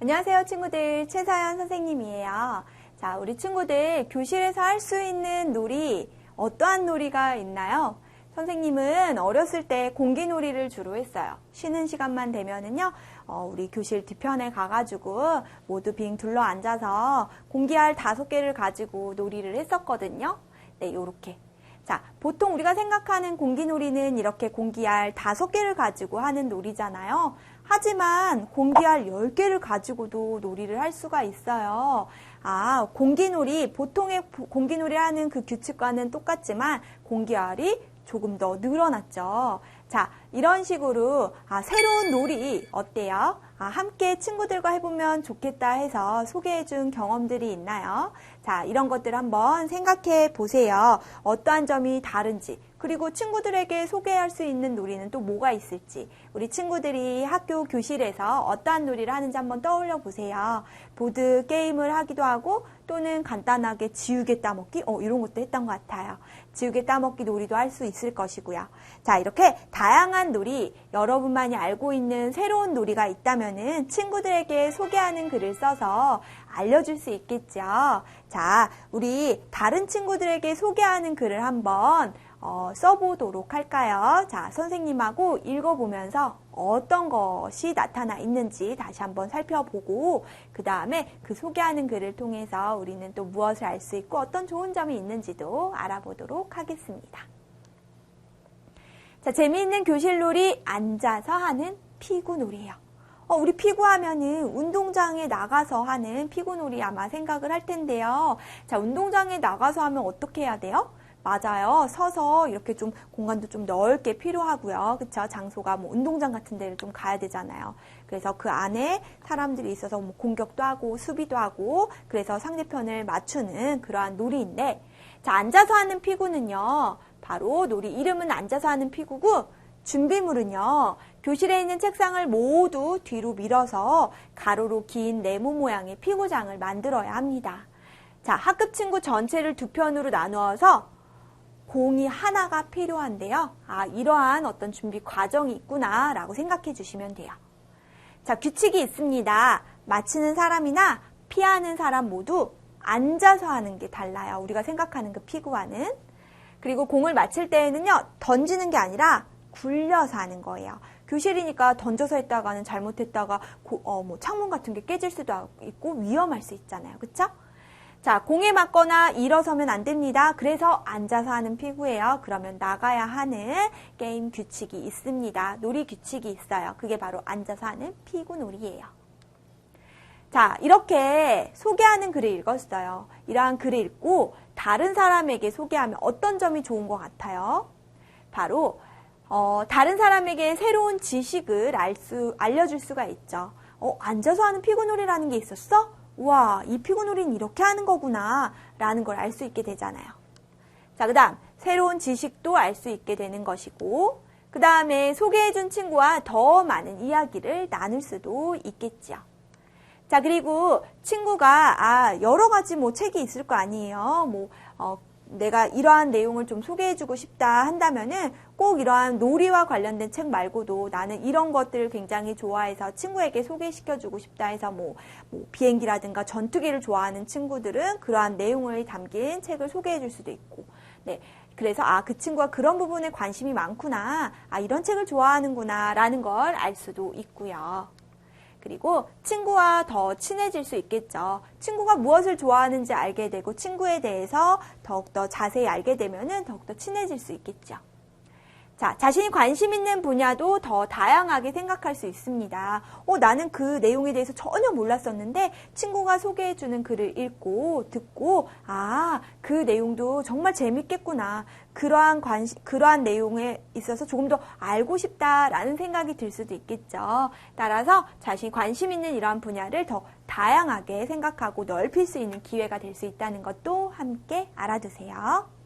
안녕하세요, 친구들. 최사연 선생님이에요. 자, 우리 친구들 교실에서 할 수 있는 놀이, 어떠한 놀이가 있나요? 선생님은 어렸을 때 공기놀이를 주로 했어요. 쉬는 시간만 되면은요, 어, 우리 교실 뒤편에 가가지고 모두 빙 둘러 앉아서 공기알 다섯 개를 가지고 놀이를 했었거든요. 네, 요렇게. 자, 보통 우리가 생각하는 공기놀이는 이렇게 공기알 다섯 개를 가지고 하는 놀이잖아요. 하지만 공기알 10개를 가지고도 놀이를 할 수가 있어요. 아, 공기놀이, 보통의 공기놀이 하는 그 규칙과는 똑같지만 공기알이 조금 더 늘어났죠. 자, 이런 식으로 아, 새로운 놀이 어때요? 아, 함께 친구들과 해보면 좋겠다 해서 소개해준 경험들이 있나요? 자, 이런 것들 한번 생각해 보세요. 어떠한 점이 다른지. 그리고 친구들에게 소개할 수 있는 놀이는 또 뭐가 있을지. 우리 친구들이 학교 교실에서 어떠한 놀이를 하는지 한번 떠올려 보세요. 보드 게임을 하기도 하고 또는 간단하게 지우개 따먹기? 어, 이런 것도 했던 것 같아요. 지우개 따먹기 놀이도 할 수 있을 것이고요. 자, 이렇게 다양한 놀이, 여러분만이 알고 있는 새로운 놀이가 있다면은 친구들에게 소개하는 글을 써서 알려줄 수 있겠죠. 자, 우리 다른 친구들에게 소개하는 글을 한번 어, 써보도록 할까요? 자, 선생님하고 읽어보면서 어떤 것이 나타나 있는지 다시 한번 살펴보고 그 다음에 그 소개하는 글을 통해서 우리는 또 무엇을 알 수 있고 어떤 좋은 점이 있는지도 알아보도록 하겠습니다. 자, 재미있는 교실놀이 앉아서 하는 피구놀이에요. 어, 우리 피구하면은 운동장에 나가서 하는 피구놀이 아마 생각을 할 텐데요. 자, 운동장에 나가서 하면 어떻게 해야 돼요? 맞아요. 서서 이렇게 좀 공간도 좀 넓게 필요하고요. 그쵸? 장소가 뭐 운동장 같은 데를 좀 가야 되잖아요. 그래서 그 안에 사람들이 있어서 뭐 공격도 하고 수비도 하고 그래서 상대편을 맞추는 그러한 놀이인데 자, 앉아서 하는 피구는요. 바로 놀이 이름은 앉아서 하는 피구고 준비물은요. 교실에 있는 책상을 모두 뒤로 밀어서 가로로 긴 네모 모양의 피구장을 만들어야 합니다. 자, 학급 친구 전체를 두 편으로 나누어서 공이 하나가 필요한데요. 아, 이러한 어떤 준비 과정이 있구나 라고 생각해 주시면 돼요. 자, 규칙이 있습니다. 맞히는 사람이나 피하는 사람 모두 앉아서 하는 게 달라요. 우리가 생각하는 그 피구와는. 그리고 공을 맞힐 때에는요, 던지는 게 아니라 굴려서 하는 거예요. 교실이니까 던져서 했다가는 잘못했다가 고, 어, 뭐 창문 같은 게 깨질 수도 있고 위험할 수 있잖아요. 그쵸? 자, 공에 맞거나 일어서면 안 됩니다. 그래서 앉아서 하는 피구예요. 그러면 나가야 하는 게임 규칙이 있습니다. 놀이 규칙이 있어요. 그게 바로 앉아서 하는 피구 놀이예요. 자, 이렇게 소개하는 글을 읽었어요. 이러한 글을 읽고 다른 사람에게 소개하면 어떤 점이 좋은 것 같아요? 바로 어, 다른 사람에게 새로운 지식을 알 수, 알려줄 수가 있죠. 어, 앉아서 하는 피구놀이라는 게 있었어? 우와, 이 피구놀이는 이렇게 하는 거구나. 라는 걸 알 수 있게 되잖아요. 자, 그 다음, 새로운 지식도 알 수 있게 되는 것이고, 그 다음에 소개해준 친구와 더 많은 이야기를 나눌 수도 있겠지요. 자, 그리고 친구가, 아, 여러 가지 뭐 책이 있을 거 아니에요. 뭐, 어, 내가 이러한 내용을 좀 소개해주고 싶다 한다면은 꼭 이러한 놀이와 관련된 책 말고도 나는 이런 것들을 굉장히 좋아해서 친구에게 소개시켜주고 싶다 해서 뭐, 뭐 비행기라든가 전투기를 좋아하는 친구들은 그러한 내용을 담긴 책을 소개해줄 수도 있고, 네. 그래서 아, 그 친구가 그런 부분에 관심이 많구나. 아, 이런 책을 좋아하는구나. 라는 걸 알 수도 있고요. 그리고 친구와 더 친해질 수 있겠죠. 친구가 무엇을 좋아하는지 알게 되고 친구에 대해서 더욱더 자세히 알게 되면 더욱더 친해질 수 있겠죠. 자, 자신이 관심 있는 분야도 더 다양하게 생각할 수 있습니다. 어, 나는 그 내용에 대해서 전혀 몰랐었는데 친구가 소개해주는 글을 읽고 듣고 아, 그 내용도 정말 재밌겠구나. 그러한 관심, 그러한 내용에 있어서 조금 더 알고 싶다라는 생각이 들 수도 있겠죠. 따라서 자신이 관심 있는 이러한 분야를 더 다양하게 생각하고 넓힐 수 있는 기회가 될 수 있다는 것도 함께 알아두세요.